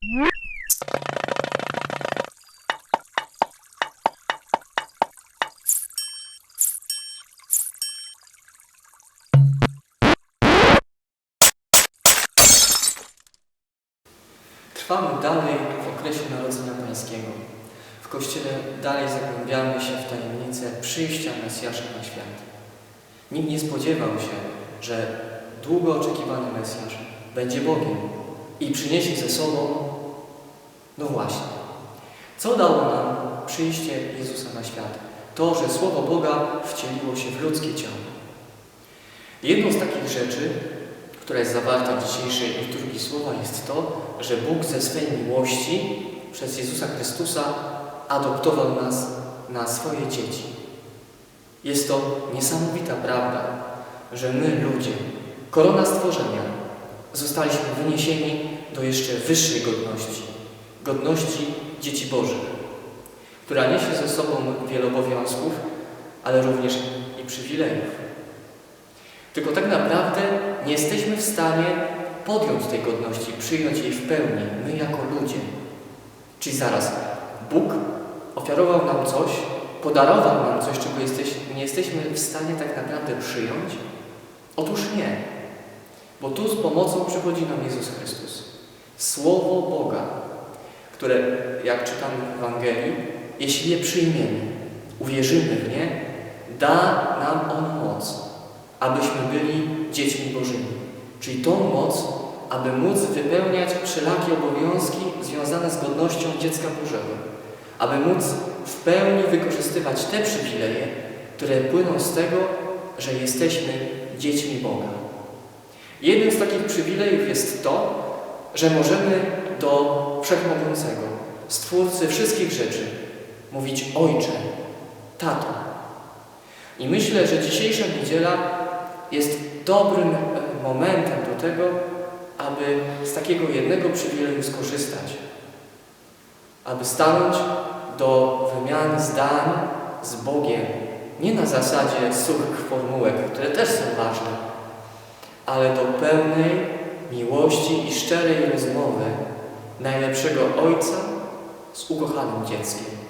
Trwamy dalej w okresie Narodzenia Pańskiego. W Kościele dalej zagłębiamy się w tajemnicę przyjścia Mesjasza na świat. Nikt nie spodziewał się, że długo oczekiwany Mesjasz będzie Bogiem i przyniesie ze sobą, no właśnie, co dało nam przyjście Jezusa na świat? To, że Słowo Boga wcieliło się w ludzkie ciało. Jedną z takich rzeczy, która jest zawarta w dzisiejszej liturgii Słowa, jest to, że Bóg ze swej miłości przez Jezusa Chrystusa adoptował nas na swoje dzieci. Jest to niesamowita prawda, że my, ludzie, korona stworzenia, zostaliśmy wyniesieni do jeszcze wyższej godności, godności dzieci Bożych, która niesie ze sobą wiele obowiązków, ale również i przywilejów. Tylko tak naprawdę nie jesteśmy w stanie podjąć tej godności, przyjąć jej w pełni, my jako ludzie. Czyli zaraz, Bóg ofiarował nam coś, podarował nam coś, czego jesteś, nie jesteśmy w stanie tak naprawdę przyjąć? Otóż nie. Bo tu z pomocą przychodzi nam Jezus Chrystus. Słowo Boga, które, jak czytamy w Ewangelii, jeśli je przyjmiemy, uwierzymy w nie, da nam On moc, abyśmy byli dziećmi Bożymi. Czyli tą moc, aby móc wypełniać wszelakie obowiązki związane z godnością dziecka Bożego. Aby móc w pełni wykorzystywać te przywileje, które płyną z tego, że jesteśmy dziećmi Boga. Jednym z takich przywilejów jest to, że możemy do Wszechmogącego, Stwórcy wszystkich rzeczy, mówić Ojcze, Tato. I myślę, że dzisiejsza niedziela jest dobrym e, momentem do tego, aby z takiego jednego przywileju skorzystać. Aby stanąć do wymiany zdań z Bogiem nie na zasadzie suchych formułek, które też są ważne, ale do pełnej miłości i szczerej rozmowy najlepszego Ojca z ukochanym dzieckiem.